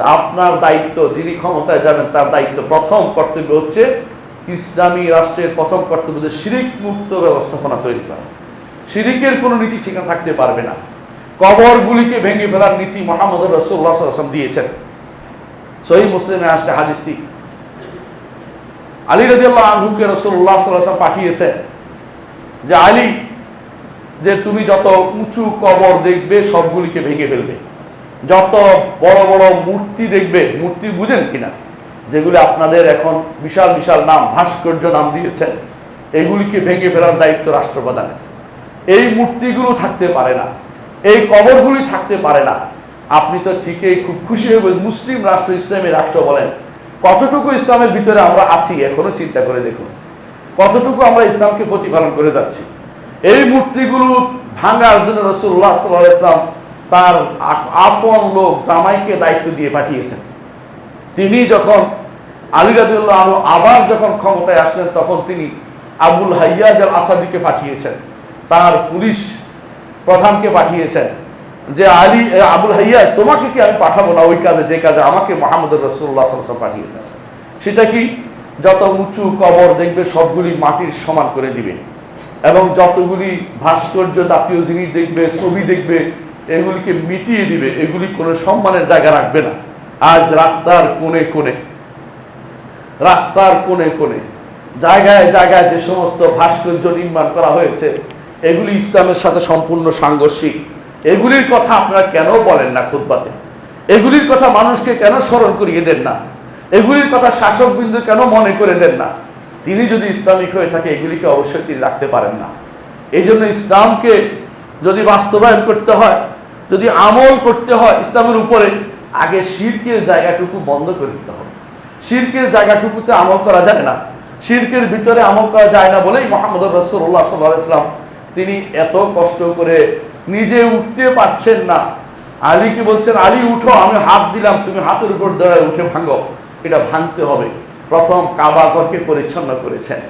আপনার দায়িত্ব, যিনি ক্ষমতায় যাবেন, তার দায়িত্ব। প্রথম কর্তব্য হচ্ছে ইসলামী রাষ্ট্রের প্রথম কর্তব্য হচ্ছে শিরিক মুক্ত ব্যবস্থাপনা তৈরি করা। শিরিকের কোনো নীতি ঠিকানা থাকতে পারবে না। কবরগুলিকে ভেঙে ফেলার নীতি মোহাম্মদ রসুল্লাহ আসলাম দিয়েছেন। সহি মুসলিমে আসছে হাদিসটি। আলী রাজিয়াল্লাহ আনহুকে রসুল্লাহ সাল্লাম পাঠিয়েছেন যে, আলী, যে তুমি যত উঁচু কবর দেখবে, সবগুলিকে ভেঙে ফেলবে। যত বড় বড় মূর্তি দেখবে, মূর্তি বুঝেন কিনা, যেগুলি আপনাদের এখন বিশাল বিশাল নাম, ভাস্কর্য নাম দিয়েছেন, এগুলিকে ভেঙে ফেলার দায়িত্ব রাষ্ট্রপ্রধানের। এই মূর্তিগুলো থাকতে পারে না, এই কবরগুলি থাকতে পারে না। আপনি তো ঠিকই খুব খুশি হয়ে মুসলিম রাষ্ট্র ইসলামী রাষ্ট্র বলেন, কতটুকু ইসলামের ভিতরে আমরা আছি এখনও চিন্তা করে দেখুন, কতটুকু আমরা ইসলামকে প্রতিপালন করে যাচ্ছি। এই মূর্তিগুলো ভাঙার জন্য রসুল্লাহ সাল্লাহ ইসলাম তার আপন লোক জামাইকে দায়িত্ব দিয়ে পাঠিয়েছেন। তিনি যখন আলী রাদিউল্লাহ আনহু আবার যখন ক্ষমতায় আসলেন, তখন তিনি আবুল হাইয়াজ আল আসাদিকে পাঠিয়েছেন। তার পুলিশ প্রধানকে পাঠিয়েছেন যে, আলী আবুল হাইয়াজ, তোমাকে কি আমি পাঠাবো না ওই কাজে, যে কাজে আমাকে মোহাম্মদ রসুল্লাহ সাল্লাম পাঠিয়েছেন? সেটা কি? যত উঁচু কবর দেখবে, সবগুলি মাটির সমান করে দিবে। এবং যতগুলি ভাস্কর্য জাতীয় জিনিস দেখবে, ছবি দেখবে এগুলিকে মিটিয়ে দিবে, এগুলি কোনো সম্মানের জায়গা রাখবে না। আজ রাস্তার কোণে কোণে, রাস্তার কোণে কোণে, জায়গায় জায়গায় যে সমস্ত ভাস্কর্য নির্মাণ করা হয়েছে, এগুলি ইসলামের সাথে সম্পূর্ণ সাংঘর্ষিক। এগুলির কথা আপনারা কেন বলেন না খুদ্বাতে এগুলির কথা মানুষকে কেন স্মরণ করিয়ে দেন না? এগুলির কথা শাসকবিন্দু কেন মনে করে দেন না? তিনি যদি ইসলামিক হয়ে থাকে, এগুলিকে অবশ্যই তিনি রাখতে পারেন না। এই জন্য ইসলামকে যদি বাস্তবায়ন করতে হয় যদি আমল করতে হয় ইসলামের উপরে, আগে শিরকের জায়গাটুকু বন্ধ করে দিতে হবে। শিরকের জায়গাটুকুতে আমল করা যায় না। শিরকের ভিতরে আমল করা যায় না বলেই মোহাম্মদ রসুল্লাহ সাল্লাম তিনি এত কষ্ট করে নিজে উঠতে পারছেন না। আলীকে বলছেন, আলী, উঠো, আমি হাত দিলাম, তুমি হাতের উপর দাঁড়ায় উঠে ভাঙো। এটা ভাঙতে হবে। প্রথম কাবা ঘরকে পরিচ্ছন্ন করেছেন।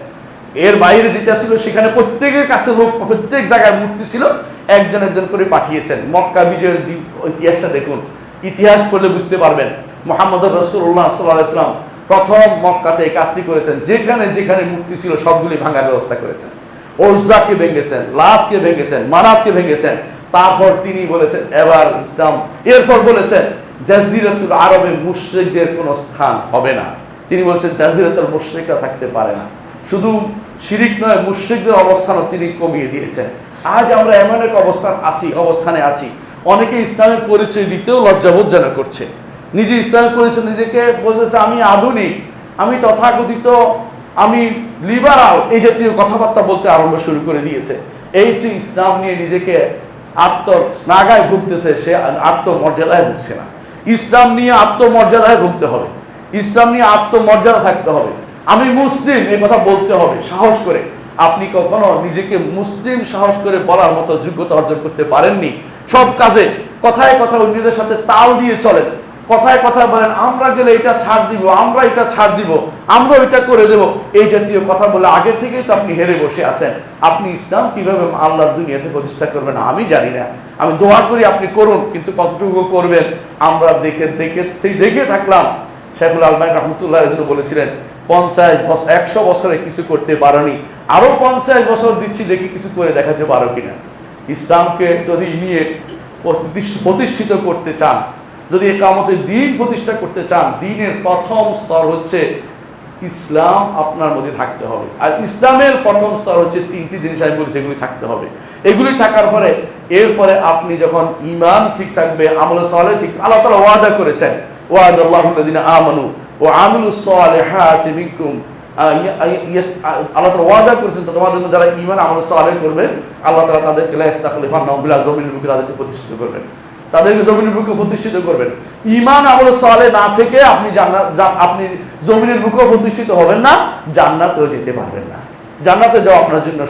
এর বাইরে যেটা ছিল, সেখানে প্রত্যেকের কাছে লোক, প্রত্যেক জায়গায় মূর্তি ছিল। একজন একজন করে পাঠিয়েছেন। মক্কা বিজয়ের ইতিহাসটা দেখুন। ইতিহাস পড়লে বুঝতে পারবেন। মোহাম্মদ রসুল্লাহ সাল্লাম প্রথম মক্কাতে এই কাজটি করেছেন। যেখানে যেখানে মূর্তি ছিল, সবগুলি ভাঙার ব্যবস্থা করেছেন। ওজাকে ভেঙেছেন, লাভকে ভেঙেছেন মানাবকে ভেঙেছেন। তারপর তিনি বলেছেন, এবার ইসলাম এরপর বলেছেন, জাজিরাতুল আরবে মুশ্রিকদের কোনো স্থান হবে না। তিনি বলছেন, জাজিরাতুল মুশ্রিকরা থাকতে পারে না। শুধু শিরিক নয়, মুশ্রিকদের অবস্থানও তিনি কমিয়ে দিয়েছেন। আজ আমরা এমন এক অবস্থান আছি অবস্থানে আছি। অনেকে ইসলামের পরিচয় দিতেও লজ্জাবোধ যেন করছে। নিজে ইসলামের পরিচয় নিজেকে বলতেছে আমি আধুনিক, আমি তথাকথিত, আমি লিবারাল এই জাতীয় কথাবার্তা বলতে আরম্ভ শুরু করে দিয়েছে। এই যে ইসলাম নিয়ে নিজেকে আত্ম নাগায় ভুগতেছে, সে আত্মমর্যাদায় ভুগছে না। ইসলাম নিয়ে আত্মমর্যাদায় ভুগতে হবে। ইসলাম নিয়ে আত্মমর্যাদা থাকতে হবে। আমি মুসলিম, এই কথা বলতে হবে, সাহস করে। আপনি কখনো নিজেকে মুসলিম সাহস করে বলার মতো যোগ্যতা অর্জন করতে পারেননি। সব কাজে কথায় কথা অন্যদের সাথে তাল দিয়ে চলেন। কথায় কথায় বলেন, আমরা গেলে এটা ছাড় দিব, আমরা এটা ছাড় দিব, আমরা এটা করে দেব। এই জাতীয় কথা বলে আগে থেকেই তো আপনি হেরে বসে আছেন। আপনি ইসলাম কীভাবে আল্লাহর দুনিয়াতে প্রতিষ্ঠা করবেন আমি জানি না। আমি দোয়া করি আপনি করুন, কিন্তু কতটুকু করবেন? আমরা দেখে দেখে দেখে থাকলাম। শেখুল আলমাই রহমতুল্লাহ বলেছিলেন পঞ্চাশ বছর, একশো বছরে কিছু করতে পারোনি। আরও পঞ্চাশ বছর দিচ্ছি দেখি কিছু করে দেখাতে পারো কিনা। ইসলামকে যদি নিয়ে প্রতিষ্ঠিত করতে চান, যদি একামতের দিন প্রতিষ্ঠা করতে চান, দিনের প্রথম স্তর হচ্ছে ইসলাম আপনার মধ্যে থাকতে হবে। আর ইসলামের প্রথম স্তর হচ্ছে তিনটি জিনিস আমি বলি, সেগুলি থাকতে হবে। এগুলি থাকার পরে, এরপরে আপনি যখন ইমান ঠিক থাকবে, আমল সালে ঠিক আল্লাহ তালা ওয়াদা করেছেন, ওয়াদ আল্লাহুল্লাদিন আমানু ও আমিলু সালেহাতি মিনকুম। আল্লাহ তালা ওয়াদা করেছেন তো তোমাদের যারা ইমান আমল সালে করবে, আল্লাহ তালা তাদেরকে লাইস্তাখলিফান নবিলা জমিনের বুকে, তাদেরকে প্রতিষ্ঠিত করবেন। তাদেরকে জমিনের বুকে প্রতিষ্ঠিত করবেন। ইমান আমল সালে না থেকে আপনি জান্নাত আপনি জমিনের বুকেও প্রতিষ্ঠিত হবেন না, জান্নাতেও যেতে পারবেন না। জান্নাতে যাওয়া আপনার জন্য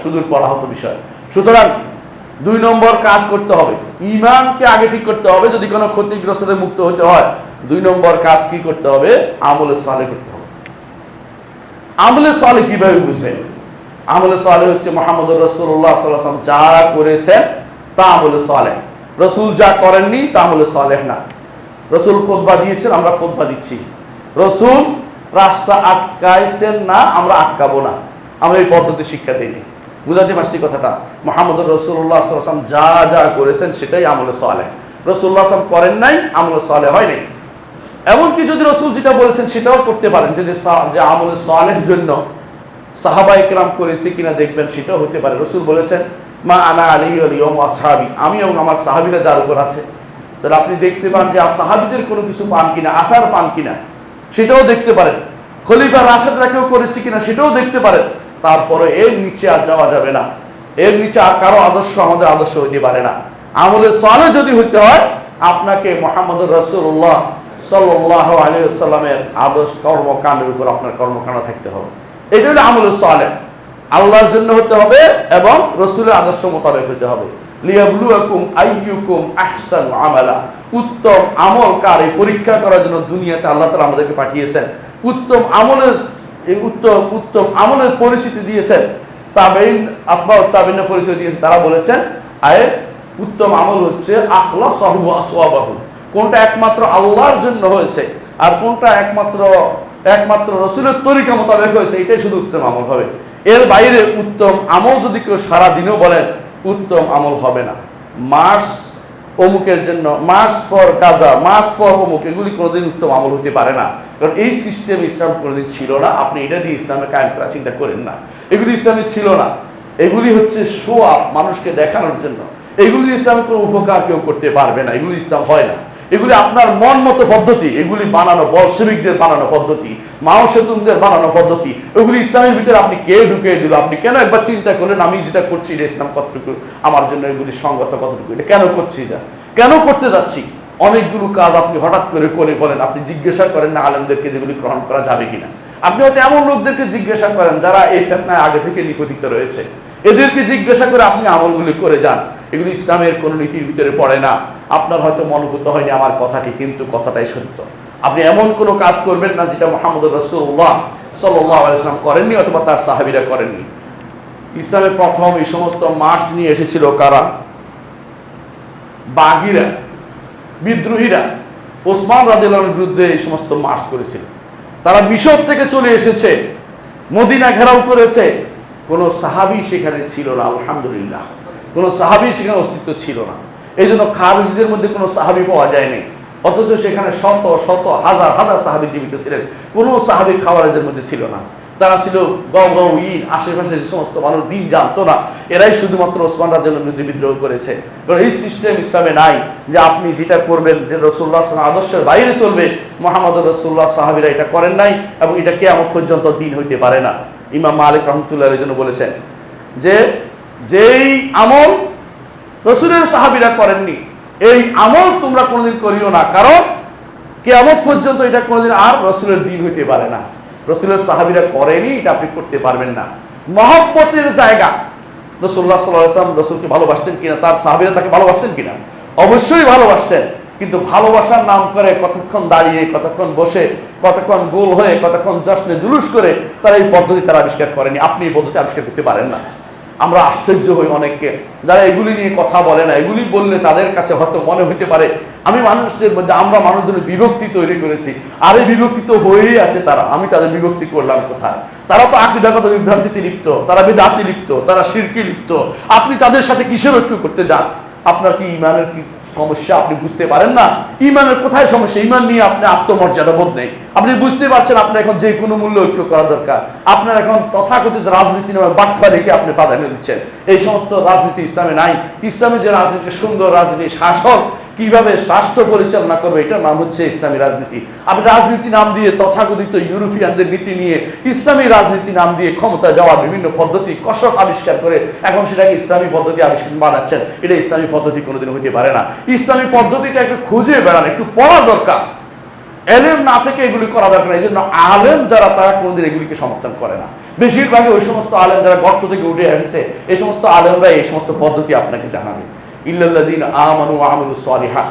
সুদূর পরাহত বিষয়। সুতরাং দুই নম্বর কাজ করতে হবে। ইমানকে আগে ঠিক করতে হবে যদি কোনো ক্ষতিগ্রস্তদের মুক্ত হতে হয়। দুই নম্বর কাজ কি করতে হবে? আমলে সালে করতে হবে। আমলে সালে কীভাবে বুঝবেন? আমলে সালে হচ্ছে মোহাম্মদ রসুল্লাহ সাল্লাম যা করেছেন, তা আমলে সালে। রসুল যা করেননি, তা আমলে সালেহ না। রসুল খোদবা দিয়েছেন, আমরা খোদবা দিচ্ছি। রসুল রাস্তা আটকাইছেন না, আমরা আটকাবো না। আমরা এই পদ্ধতি শিক্ষা দিইনি। বুঝাতে পারছি কথাটা। মোহাম্মদ রসুল্লাহ আসলাম যা যা করেছেন সেটাই আমলে সালে রসুল্লাহ আসলাম করেন নাই, আমলে সালে হয়নি। এমনকি যদি রসুল যেটা বলেছেন সেটাও করতে পারেন, যদি যে আমলে সালের জন্য সাহাবা একরাম করেছে কিনা দেখবেন সেটাও হতে পারে। রসুল বলেছেন, মা আনা আলী আলী ওম আসহাবি। আমি এবং আমার সাহাবিরা যার উপর আছে। তাহলে আপনি দেখতে পান যে সাহাবিদের কোনো কিছু পান কিনা আথার পান কিনা, সেটাও দেখতে পারেন। খলিফা রাশেদরা কেউ করেছে কিনা, সেটাও দেখতে পারেন। তারপরে এর নিচে আর যাওয়া যাবে না। এর নিচে আর কারও আদর্শ আমাদের আদর্শ হইতে পারে না। আমলে সালে যদি হইতে হয়, আপনাকে মোহাম্মদ রসুল্লাহ সাল্লাহ আলিয়াল্লামের আদর্শ কর্মকাণ্ডের উপর আপনার কর্মকাণ্ড থাকতে হবে। এটা হলো আমল সালে আল্লাহর জন্য হতে হবে এবং রসুলের আদর্শ মোতাবেক হতে হবে। লিয়াবলুয়াকুম আইয়ুকুম আহসানু আমালা। উত্তম আমল কার পরীক্ষা করার জন্য দুনিয়াতে আল্লাহ তাআলা আমাদেরকে পাঠিয়েছেন। উত্তম আমলের এই উত্তম উত্তম আমলের পরিচিতি দিয়েছেন। তাবেইন, আব্বা তাবেইনের পরিচয় দিয়েছেন। তারা বলেছেন আয়ে উত্তম আমল হচ্ছে আখলা সাহু আসওয়াবাহু। কোনটা একমাত্র আল্লাহর জন্য হয়েছে আর কোনটা একমাত্র একমাত্র রসুলের তরিকা মোতাবেক হয়েছে, এটাই শুধু উত্তম আমল হবে। এর বাইরে উত্তম আমল যদি কেউ সারা দিনও বলেন, উত্তম আমল হবে না। মার্স অমুকের জন্য মার্স ফর কাজা মার্স পর অমুক, এগুলি কোনোদিন উত্তম আমল হতে পারে না। কারণ এই সিস্টেম ইসলাম কোনোদিন ছিল না, আপনি এটা দিয়ে ইসলামের কায়েম করা চিন্তা করেন না। এগুলি ইসলামে ছিল না। এগুলি হচ্ছে শো আপ মানুষকে দেখানোর জন্য। এগুলি ইসলামে কোনো উপকার কেউ করতে পারবে না, এগুলি ইসলাম হয় না। এগুলি আপনার মন মতো পদ্ধতি। এগুলি বানানো বলসেবিকদের বানানো পদ্ধতি, মাও সেতুনদের বানানো পদ্ধতি। ওগুলি ইসলামের ভিতরে আপনি কে ঢুকিয়ে দিল? আপনি কেন একবার চিন্তা করলেন, আমি যেটা করছি, এটা ইসলাম কতটুকু, আমার জন্য এগুলি সঙ্গত কতটুকু, এটা কেন করছি এটা? কেন করতে যাচ্ছি? অনেকগুলো কাজ আপনি হঠাৎ করে করে বলেন, আপনি জিজ্ঞাসা করেন না আলেমদেরকে যেগুলি গ্রহণ করা যাবে কিনা। আপনি হয়তো এমন লোকদেরকে জিজ্ঞাসা করেন যারা এই ফেতনায় আগে থেকে নিপতিত রয়েছে। এদেরকে জিজ্ঞাসা করে আপনি আমলগুলি করে যান। এগুলি ইসলামের কোনো নীতির ভিতরে পড়ে না। আপনার হয়তো মনোভূত হয়নি আমার কথাটি, কিন্তু কথাটাই সত্য। আপনি এমন কোনো কাজ করবেন না যেটা মোহাম্মদ রসুল্লাহ সাল্লাহ ইসলাম করেননি অথবা তার সাহাবিরা করেননি। ইসলামের প্রথম এই সমস্ত মার্চ নিয়ে এসেছিল কারা? বাগিরা, বিদ্রোহীরা, ওসমান রাজিল্লাহর বিরুদ্ধে এই সমস্ত মার্চ করেছিল। তারা মিশর থেকে চলে এসেছে, মদিনা ঘেরাও করেছে। কোনো সাহাবি সেখানে ছিল না, আলহামদুলিল্লাহ। কোনো সাহাবি সেখানে অস্তিত্ব ছিল না। এই জন্য খারজিদের মধ্যে কোনো সাহাবি পাওয়া যায়নি। অথচ সেখানে শত শত, হাজার হাজার সাহাবি জীবিত ছিলেন। কোনো সাহাবি খাওয়ারেজের মধ্যে ছিল না। তারা ছিল গৌ গৌ ইন, আশেপাশে যে সমস্ত মানুষ দিন জানতো না। এরাই শুধুমাত্র ওসমান রাজের বিরুদ্ধে বিদ্রোহ করেছে। কারণ এই সিস্টেম ইসলামে নাই যে আপনি যেটা করবেন, যে রসুল্লাহ সাল্লাম আদর্শের বাইরে চলবে মোহাম্মদ রসুল্লাহ সাহাবিরা এটা করেন নাই এবং এটা কেমন পর্যন্ত দিন হইতে পারে না। ইমাম মালিক রহমতুল্লাহ জন্য বলেছেন যে, যেই আমল রসুলের সাহাবিরা করেননি। এই আমল তোমরা কোনোদিন করিও না, কারণ কেয়ামত পর্যন্ত এটা কোনোদিন আর রসুলের দিন হইতে পারে না। রসুলের সাহাবিরা করেনি, এটা আপনি করতে পারবেন না। মহব্বতের জায়গা। রসুল্লাহ সাল্লাম রসুলকে ভালোবাসতেন কিনা, তার সাহাবিরা তাকে ভালোবাসতেন কিনা? অবশ্যই ভালোবাসতেন, কিন্তু ভালোবাসার নাম করে কতক্ষণ দাঁড়িয়ে, কতক্ষণ বসে, কতক্ষণ গোল হয়ে, কতক্ষণ জশ্নে জুলুস করে তারা এই পদ্ধতি তারা আবিষ্কার করেনি। আপনি এই পদ্ধতি আবিষ্কার করতে পারেন না। আমরা আশ্চর্য হই অনেককে। যারা এগুলি নিয়ে কথা বলে না, এগুলি বললে তাদের কাছে হয়তো মনে হইতে পারে, আমি মানুষদের মধ্যে, আমরা মানুষদের বিভক্তি তৈরি করেছি। আর এই বিভক্তি তো হয়েই আছে তারা, আমি তাদের বিভক্তি করলাম কোথায়? তারা তো আকিদাগত বিভ্রান্তিতে লিপ্ত, তারা বেদাতি লিপ্ত, তারা শিরকি লিপ্ত। আপনি তাদের সাথে কিসের ঐক্য করতে যান? আপনার কি ইমানের কি সমস্যা আপনি বুঝতে পারেন না। ইমানের কোথায় সমস্যা? ইমান নিয়ে আপনি আত্মমর্যাদা বোধ নেই। আপনি বুঝতে পারছেন আপনার এখন যে কোনো মূল্য ঐক্য করা দরকার। আপনার এখন তথাকথিত রাজনীতি নামে বাটফা রেখে আপনি প্রাধান্য দিচ্ছেন। এই সমস্ত রাজনীতি ইসলামে নাই। ইসলামের যে রাজনীতি সুন্দর রাজনীতি শাসক কীভাবে রাষ্ট্র পরিচালনা করবে, এটার নাম হচ্ছে ইসলামী রাজনীতি। আপনি রাজনীতি নাম দিয়ে তথাকথিত ইউরোপিয়ানদের নীতি নিয়ে ইসলামী রাজনীতি নাম দিয়ে ক্ষমতা যাওয়ার বিভিন্ন পদ্ধতি কসরত আবিষ্কার করে এখন সেটাকে ইসলামী পদ্ধতি আবিষ্কার বানাচ্ছেন। এটা ইসলামী পদ্ধতি কোনোদিন হতে পারে না। ইসলামী পদ্ধতিটা একটু খুঁজে বেড়ান, একটু পড়া দরকার। এলেম না থেকে এগুলি করা দরকার এই জন্য আলেম যারা, তারা কোনোদিন এগুলিকে সমর্থন করে না। বেশিরভাগই ওই সমস্ত আলেম যারা গর্ত থেকে উঠে এসেছে এই সমস্ত আলেমরা এই সমস্ত পদ্ধতি আপনাকে জানাবে। ইল্লাল্লাদিন আমানু আমলু সলিহা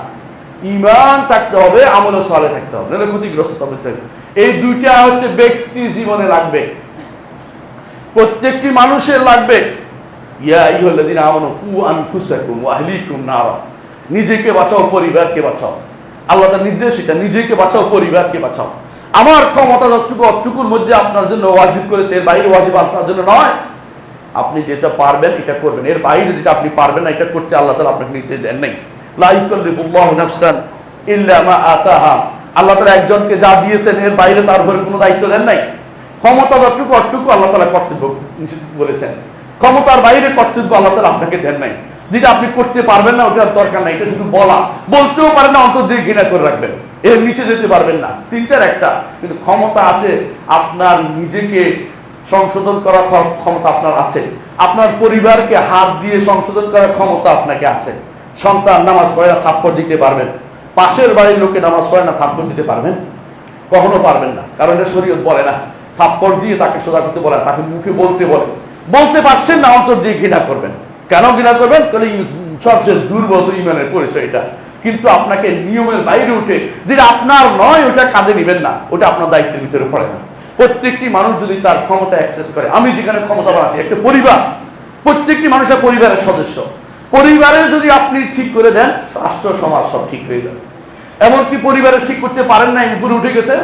ইমান থাকতে হবে, আমল সলে থাকতে হবে, নাহলে ক্ষতিগ্রস্ত হবে। এই দুইটা হচ্ছে ব্যক্তি জীবনে লাগবে। প্রত্যেকটি মানুষের লাগবে। ইয়া আইয়ুহাল্লাযীনা আমানু কু আনফুসাকুম আহলিকুম নারা। নিজেকে বাঁচাও, পরিবারকে বাঁচাও। আল্লাহ তার নির্দেশ এটা, নিজেকে বাঁচাও, পরিবারকে বাঁচাও। আমার ক্ষমতা যতটুকু, অতটুকুর মধ্যে আপনার জন্য ওয়াজিব করেছে, এর বাইরে ওয়াজিব আপনার জন্য নয়। আপনি যেটা পারবেন এটা করবেন। এর বাইরে যেটা আপনি পারবেন না, এটা করতে আল্লাহ তালা আপনাকে নির্দেশ দেন নাই। যা দিয়েছেন, এর বাইরে তার কোনো দায়িত্ব দেন নাই। ক্ষমতা আল্লাহ কর্তব্য বলেছেন। ক্ষমতার বাইরে কর্তব্য আপনাকে যেটা আপনি করতে পারবেন না, ওটার দরকার নাই। এটা শুধু বলা। বলতেও পারেন না, অন্তর দিয়ে ঘৃণা করে রাখবেন। এর নিচে যেতে পারবেন না। তিনটার একটা। কিন্তু ক্ষমতা আছে আপনার নিজেকে সংশোধন করার ক্ষমতা আপনার আছে। আপনার পরিবারকে হাত দিয়ে সংশোধন করার ক্ষমতা আপনাকে আছে। সন্তান নামাজ পড়ে না, থাপ্পড় দিতে পারবেন। পাশের বাড়ির লোকে নামাজ পড়ে না, থাপ্পড় দিতে পারবেন? কখনো পারবেন না। কারণ এটা শরীয়ত বলে না। থাপ্পড় দিয়ে তাকে সোজা করতে বলে তাকে মুখে বলতে বলে। বলতে পারছেন না, অন্তর দিয়ে ঘৃণা করবেন। কেন ঘৃণা করবেন? তাহলে সবচেয়ে দুর্বল ইমানের পরিচয় এটা। কিন্তু আপনাকে নিয়মের বাইরে উঠে, যেটা আপনার নয়, ওটা কাঁধে নেবেন না। ওটা আপনার দায়িত্বের ভিতরে পড়ে না। প্রত্যেকটি মানুষ যদি তার ক্ষমতা অ্যাক্সেস করে, আমি যেখানে ক্ষমতা আছি, একটা পরিবার, প্রত্যেকটি মানুষের পরিবারের সদস্য। পরিবারে যদি আপনি ঠিক করে দেন, রাষ্ট্র, সমাজ সব ঠিক হয়ে যাবে। এমনকি পরিবারে ঠিক করতে পারেন না উপরে উঠে গেছে,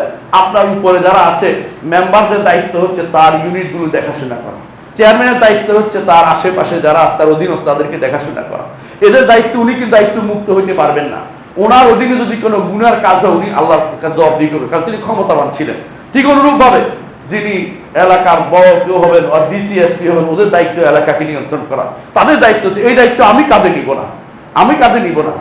আপনার উপরে যারা আছে মেম্বারদের দায়িত্ব হচ্ছে তার ইউনিটগুলো দেখাশোনা করা। চেয়ারম্যানের দায়িত্ব হচ্ছে তার আশেপাশে যারা আছে, তার অধীনস্থ, তাদেরকে দেখাশোনা করা। এদের দায়িত্ব, উনি কিন্তু দায়িত্ব মুক্ত হইতে পারবেন না। ওনার অধীনে যদি কোনো গুনার কাজ হয়, উনি আল্লাহর কাছে জবাবদিহি করবেন, কারণ তিনি ক্ষমতাবান ছিলেন। ঠিক অনুরূপভাবে যিনি এলাকার বড় কেউ হবেন আর ডিসিএসপি হবেন, ওদের দায়িত্ব এলাকাকে নিয়ন্ত্রণ করা। তাদের দায়িত্ব হচ্ছে, এই দায়িত্ব আমি কাঁধে নিব না। আমি কাঁধে নিব না।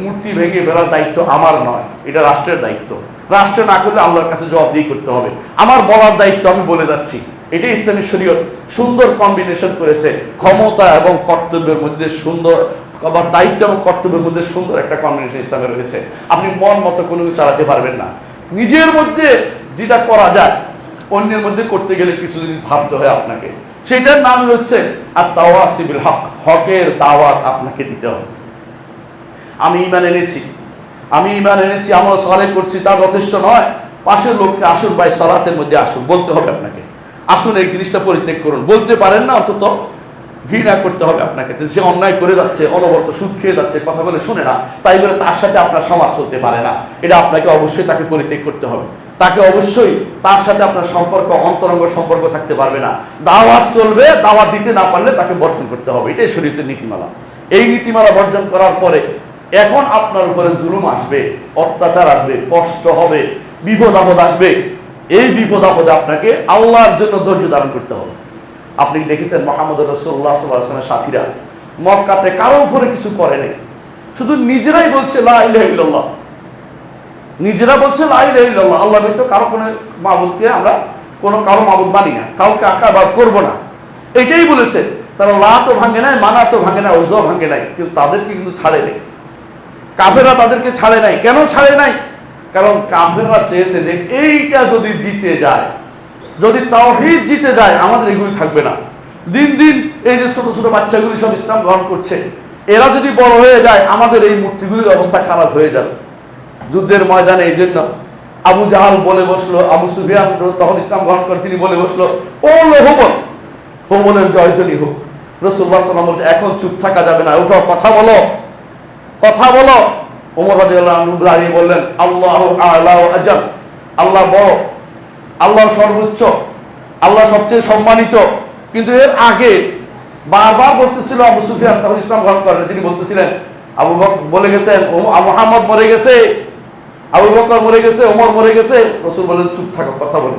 মূর্তি ভেঙে ফেলার দায়িত্ব আমার নয়, এটা রাষ্ট্রের দায়িত্ব। রাষ্ট্র না করলে আল্লাহর কাছে জবাবদিহি করতে হবে। আমার বলার দায়িত্ব আমি বলে যাচ্ছি। এটাই ইসলামী শরীয়ত। সুন্দর কম্বিনেশন করেছে। ক্ষমতা এবং কর্তব্যের মধ্যে সুন্দর দায়িত্ব এবং কর্তব্যের মধ্যে সুন্দর একটা কম্বিনেশন ইসলামে রয়েছে। আপনি মন মতো কোনো কিছু চালাতে পারবেন না। নিজের মধ্যে যেটা করা যায়, অন্যের মধ্যে করতে গেলে কিছুদিন ভাবতে হয় আপনাকে। সেটার নাম হচ্ছে আর তাওয়া সিবিল হক, হকের দাওয়াত আপনাকে দিতে হবে। আমি ইমান এনেছি। আমি ইমান এনেছি আমরা সলে করছি, তা যথেষ্ট নয়। পাশের লোককে আসুন ভাই, সলাতের মধ্যে আসুন, বলতে হবে আপনাকে। আসুন এই জিনিসটা পরিত্যাগ করুন। বলতে পারেন না অন্তত ঘৃণা করতে হবে আপনাকে। সে অন্যায় করে যাচ্ছে, অনবরত সুদ খেয়ে যাচ্ছে, কথা বলে শুনে না, তাই বলে তার সাথে আপনার সমাজ চলতে পারে না। এটা আপনাকে অবশ্যই তাকে পরিত্যাগ করতে হবে। তাকে অবশ্যই তার সাথে আপনার সম্পর্ক, অন্তরঙ্গ সম্পর্ক থাকতে পারবে না। দাওয়াত চলবে, দাওয়াত দিতে না পারলে তাকে বর্জন করতে হবে। এটাই শরীরের নীতিমালা। এই নীতিমালা বর্জন করার পরে এখন আপনার উপরে জুলুম আসবে, অত্যাচার আসবে, কষ্ট হবে, বিপদ আপদ আসবে। এই বিপদ আপদে আপনাকে আল্লাহর জন্য ধৈর্য ধারণ করতে হবে। আপনি দেখেছেন মোহাম্মদ রসুল্লাহ সাল্লামের সাথীরা মক্কাতে কারও উপরে কিছু করে নেই? শুধু নিজেরাই বলছে, লা ইলাহা ইল্লাল্লাহ নিজেরা বলছে, লা ইলাহা ইল্লাল্লাহ আল্লাহ ব্যতীত কারও কোনো মাবুদকে আমরা কোনো কারও মাবুদ মানি না। কাউকে আকাবাদ করব না। এটাই বলেছে, তারা লা তো ভাঙে নাই মানা তো ভাঙে নাই ওজো ভাঙে নাই। কিন্তু তাদেরকে কিন্তু ছাড়ে নেই। কাফেররা তাদেরকে ছাড়ে নাই। কেন ছাড়ে নাই? কারণ কাফেররা চেয়েছে যে এইটা যদি জিতে যায় যদি তাওহীদ জিতে যায়, আমাদের এগুলি থাকবে না। দিন দিন এই যে ছোট ছোট বাচ্চাগুলি সব ইসলাম গ্রহণ করছে, এরা যদি বড় হয়ে যায়, আমাদের এই মূর্তিগুলির অবস্থা খারাপ হয়ে যাবে। যুদ্ধের ময়দানে এই জন্য আবু জাহাল বলে বসল, আবু সুফিয়ান তখন ইসলাম গ্রহণ করে, তিনি বলে বসল, ও লোহবল, হোবলের জয়ধ্বনি হোক। রসুল্লাহ সাল্লাম বলছে, এখন চুপ থাকা যাবে না, উঠো, কথা বলো। কথা বলো। ওমর আনহু দাঁড়িয়ে বললেন, আল্লাহ আলা ওয়া আজাল, আল্লাহ বড় আল্লাহ সর্বোচ্চ, আল্লাহ সবচেয়ে সম্মানিত। কিন্তু এর আগে বারবার বলতেছিল আবু সুফিয়ান, তখন ইসলাম গ্রহণ করেন তিনি বলতেছিলেন, আবু বক, বলে গেছেন মোহাম্মদ মরে গেছে, আবু বকর মরে গেছে, ওমর মরে গেছে। রসুল বলেন, চুপ থাকো, কথা বলো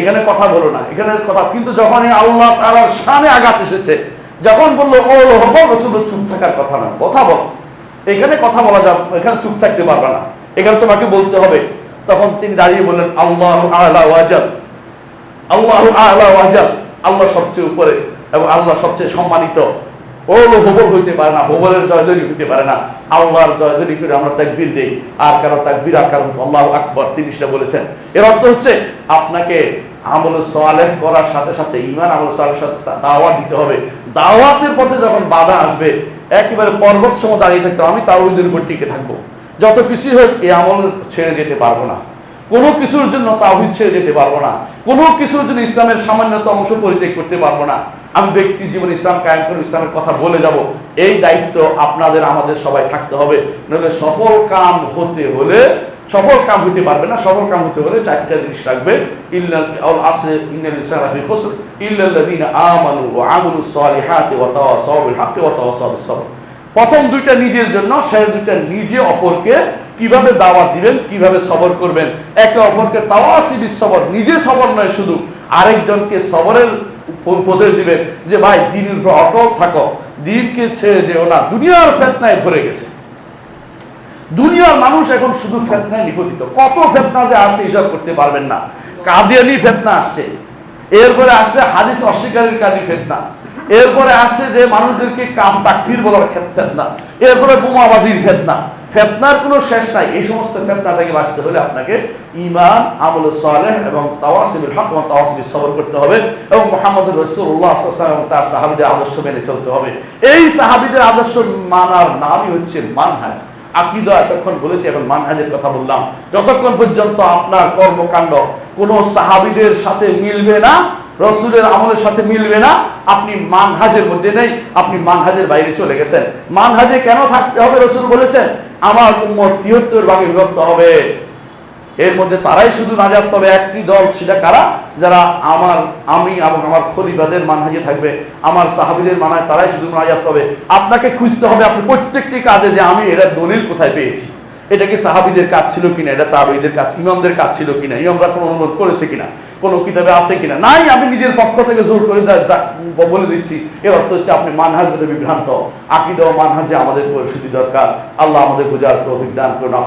এখানে কথা বলো না, এখানে কথা কিন্তু যখন আল্লাহ তাআলার শানে আঘাত এসেছে, যখন বলল, ও হব রসুল চুপ থাকার কথা না, কথা বল। এখানে কথা বলা যাবে, এখানে চুপ থাকতে পারবে না। এখানে তোমাকে বলতে হবে তখন তিনি দাঁড়িয়ে বললেন, আল্লাহ আলা আল্লাহ আলা আল্লাহ সবচেয়ে উপরে এবং আল্লাহ সবচেয়ে সম্মানিত। হইতে পারে না জয়ধ্বনি হইতে পারে না। আল্লাহর জয়ধ্বনি করে আমরা তাকবীর দেই। আর কারও তাকবীর, আর কারও আল্লাহ আকবর। তিনি সেটা বলেছেন। এর অর্থ হচ্ছে আপনাকে আমল সালেহ করার সাথে সাথে ইমান আমল সালের সাথে দাওয়াত দিতে হবে। দাওয়াতের পথে যখন বাধা আসবে, একেবারে পর্বত সম দাঁড়িয়ে থাকতে আমি তাওহিদের উপর টিকে থাকব। যত কিছুই হোক, এই আমল ছেড়ে যেতে পারব না। কোনো কিছুর জন্য তাওহিদ ছেড়ে যেতে পারব না। কোনো কিছুর জন্য ইসলামের সামান্যতম অংশ পরিত্যাগ করতে পারব না। আমি ব্যক্তি জীবন ইসলাম কায়েম করে ইসলামের কথা বলে যাব। এই দায়িত্ব আপনাদের, আমাদের সবাই থাকতে হবে। নইলে সফল কাম হতে হলে, সফল কাম হতে পারবে না। সফল কাম হতে হলে চারটা জিনিস আল আসলে ইল্লাল্লাযিনা আমানু ওয়া আমিলুস সালিহাতি ওয়া তাওয়াসাউ বিল হাক্কি ওয়া তাওয়াসাউ বিস সবর। প্রথম দুইটা নিজের জন্য, শেষ দুইটা নিজে অপরকে কীভাবে দাওয়াত দিবেন, কীভাবে সবর করবেন? একে অপরকে তাওয়াসি বিস সবর নিজে সবর নয় শুধু, আরেকজনকে সবরের উপদেশ দিবেন যে, ভাই, দিনের উপর অটল থাকো, দিনকে ছেড়ে যেও না, দুনিয়ার ফেতনায় ভরে গেছে। দুনিয়ার মানুষ এখন শুধু ফেতনায় নিপতিত। কত ফেতনা যে আসছে হিসাব করতে পারবেন না। কাদিয়ানি ফেতনা আসছে। এরপরে আসছে হাদিস অস্বীকারের কাজী ফেতনা। এরপরে আসছে যে মানুষদেরকে কাম তাকফির বলার ফেতনা। এরপরে বোমাবাজির ফেতনা। ফেতনার কোনো শেষ নাই। এই সমস্ত ফেতনা থেকে বাঁচতে হলে আপনাকে ইমান আমল সালেহ এবং তাওয়াসিবুল হক এবং তাওয়াসিবিল সবর করতে হবে এবং মোহাম্মদ রসুল্লাহ এবং তার সাহাবিদের আদর্শ মেনে চলতে হবে। এই সাহাবিদের আদর্শ মানার নামই হচ্ছে মানহাজ। আকিদা এতক্ষণ বলেছি, এখন মানহাজের কথা বললাম। যতক্ষণ পর্যন্ত আপনার কর্মকাণ্ড কোনো সাহাবিদের সাথে মিলবে না রসুলের আমলের সাথে মিলবে না। আপনি মানহাজের মধ্যে নেই, আপনি মানহাজের বাইরে চলে গেছেন। মানহাজে কেন থাকতে হবে, রসুল বলেছেন? আমার উম্মত তিয়াত্তর ভাগে বিভক্ত হবে। এর মধ্যে তারাই শুধু নাজাত তবে একটি দল সেটা কারা? যারা আমার, আমি এবং আমার খলিফাদের মানহাজে থাকবে। আমার সাহাবিদের মানায় তারাই শুধু না নাজাত তবে আপনাকে খুঁজতে হবে, আপনি প্রত্যেকটি কাজে যে আমি এটা দলিল কোথায় পেয়েছি। এটা কি সাহাবিদের কাজ ছিল কিনা? এটা তাবেইদের কাজ, ইমামদের কাজ ছিল কিনা? ইমামরা কোনো অনুরোধ করেছে কিনা? কোনো কিতাবে আছে কিনা? নাই, আমি নিজের পক্ষ থেকে জোর করে বলে দিচ্ছি। এর অর্থ হচ্ছে আপনি মানহাজ বিভ্রান্ত। আকিদা মানহাজে আমাদের পরিস্থিতি দরকার। আল্লাহ আমাদের বোঝার তো অভিজ্ঞান করুন।